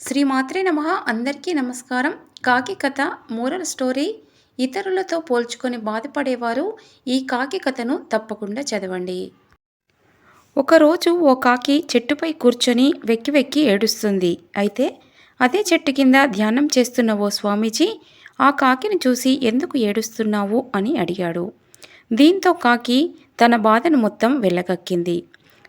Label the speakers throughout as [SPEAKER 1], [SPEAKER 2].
[SPEAKER 1] శ్రీ మాత్రే నమ. అందరికీ నమస్కారం. కాకి కథ మోరల్ స్టోరీ. ఇతరులతో పోల్చుకొని బాధపడేవారు ఈ కాకి కథను తప్పకుండా చదవండి. ఒకరోజు ఓ కాకి చెట్టుపై కూర్చొని వెక్కి వెక్కి ఏడుస్తుంది. అయితే అదే చెట్టు కింద ధ్యానం చేస్తున్న ఓ స్వామీజీ ఆ కాకిని చూసి ఎందుకు ఏడుస్తున్నావు? అని అడిగాడు. దీంతో కాకి తన బాధను మొత్తం వెళ్ళగక్కింది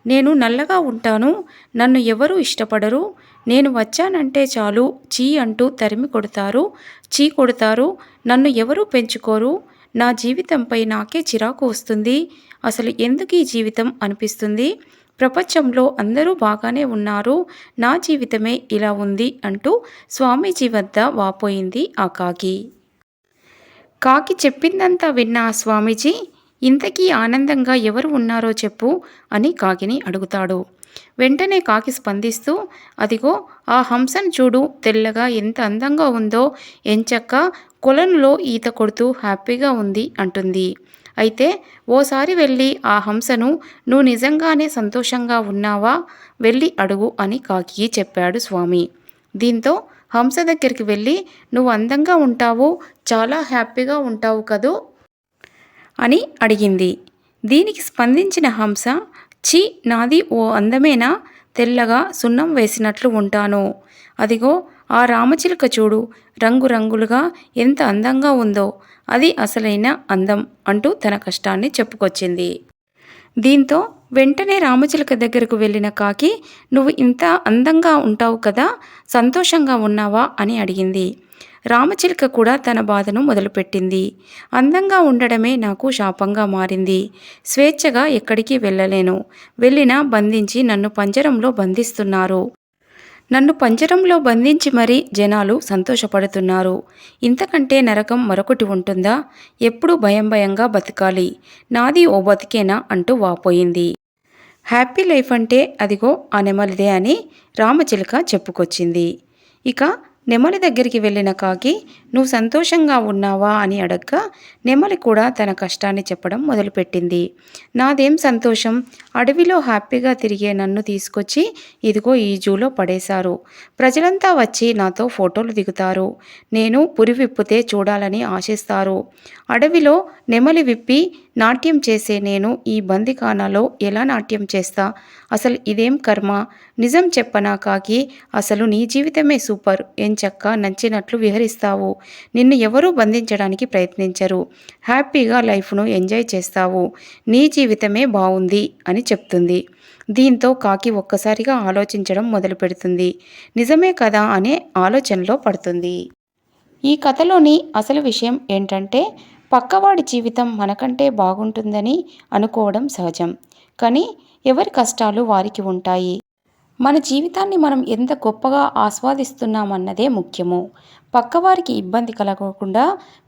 [SPEAKER 1] నేను నల్లగా ఉంటాను. నన్ను ఎవరూ ఇష్టపడరు. నేను వచ్చానంటే చాలు చీ అంటూ తరిమి కొడతారు. చీ కొడతారు. నన్ను ఎవరూ పెంచుకోరు? నా జీవితంపై నాకే చిరాకు వస్తుంది. అసలు ఎందుకు ఈ జీవితం అనిపిస్తుంది? ప్రపంచంలో అందరూ బాగానే ఉన్నారు. నా జీవితమే ఇలా ఉంది అంటూ స్వామీజీ వద్ద వాపోయింది ఆ కాకి. కాకి చెప్పిందంతా విన్న స్వామీజీ ఇంతకీ ఆనందంగా ఎవరు ఉన్నారో చెప్పు అని కాకిని అడుగుతాడు. వెంటనే కాకి స్పందిస్తూ అదిగో ఆ హంసను చూడు తెల్లగా ఎంత అందంగా ఉందో ఎంచక్క కొలనులో ఈత కొడుతూ హ్యాపీగా ఉంది అంటుంది. అయితే ఓసారి వెళ్ళి ఆ హంసను నువ్వు నిజంగానే సంతోషంగా ఉన్నావా? వెళ్ళి అడుగు అని కాకి చెప్పాడు స్వామి. దీంతో హంస దగ్గరికి వెళ్ళి నువ్వు అందంగా ఉంటావు చాలా హ్యాపీగా ఉంటావు కదూ? అని అడిగింది. దీనికి స్పందించిన హంస చి నాది ఓ అందమేనా? తెల్లగా సున్నం వేసినట్లు ఉంటాను. అదిగో ఆ రామచిలుక చూడు రంగురంగులుగా ఎంత అందంగా ఉందో. అది అసలైన అందం అంటూ తన కష్టాన్ని చెప్పుకొచ్చింది. దీంతో వెంటనే రామచిలుక దగ్గరకు వెళ్ళిన కాకి నువ్వు ఇంత అందంగా ఉంటావు కదా సంతోషంగా ఉన్నావా అని అడిగింది. రామచిలుక కూడా తన బాధను మొదలుపెట్టింది. అందంగా ఉండడమే నాకు శాపంగా మారింది. స్వేచ్ఛగా ఎక్కడికి వెళ్ళలేను. వెళ్ళినా బంధించి నన్ను పంజరంలో బంధిస్తున్నారు. నన్ను పంజరంలో బంధించి మరీ జనాలు సంతోషపడుతున్నారు. ఇంతకంటే నరకం మరొకటి ఉంటుందా? ఎప్పుడు భయం భయంగా బతకాలి. నాది ఓ బతికేనా? అంటూ వాపోయింది. హ్యాపీ లైఫ్ అంటే అదిగో ఆ నెమలిదే అని రామచిలుక చెప్పుకొచ్చింది. ఇక నెమలి దగ్గరికి వెళ్ళిన కాకి నువ్వు సంతోషంగా ఉన్నావా అని అడగ్గా నెమలి కూడా తన కష్టాన్ని చెప్పడం మొదలుపెట్టింది. నాదేం సంతోషం? అడవిలో హ్యాపీగా తిరిగే నన్ను తీసుకొచ్చి ఇదిగో ఈ జూలో పడేశారు. ప్రజలంతా వచ్చి నాతో ఫోటోలు దిగుతారు. నేను పురి విప్పితే చూడాలని ఆశిస్తారు. అడవిలో నెమలి విప్పి నాట్యం చేసే నేను ఈ బందికానాలో ఎలా నాట్యం చేస్తా? అసలు ఇదేం కర్మ? నిజం చెప్పనా కాకి? అసలు నీ జీవితమే సూపర్. ఎంచక్క నచ్చినట్లు విహరిస్తావు. నిన్ను ఎవరూ బంధించడానికి ప్రయత్నించరు. హ్యాపీగా లైఫ్ను ఎంజాయ్ చేస్తావు. నీ జీవితమే బాగుంది అని చెప్తుంది. దీంతో కాకి ఒక్కసారిగా ఆలోచించడం మొదలు పెడుతుంది నిజమే కదా అనే ఆలోచనలో పడుతుంది. ఈ కథలోని అసలు విషయం ఏంటంటే పక్కవాడి జీవితం మనకంటే బాగుంటుందని అనుకోవడం సహజం. కానీ ఎవరి కష్టాలు వారికి ఉంటాయి? మన జీవితాన్ని మనం ఎంత గొప్పగా ఆస్వాదిస్తున్నామన్నదే ముఖ్యము. పక్కవారికి ఇబ్బంది కలగకుండా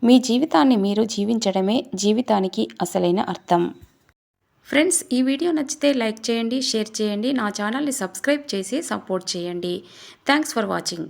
[SPEAKER 1] మీ జీవితాన్ని మీరు జీవించడమే జీవితానికి అసలైన అర్థం. ఫ్రెండ్స్ ఈ వీడియో నచ్చితే లైక్ చేయండి షేర్ చేయండి నా ఛానల్ని సబ్స్క్రైబ్ చేసి సపోర్ట్ చేయండి. Thanks for watching.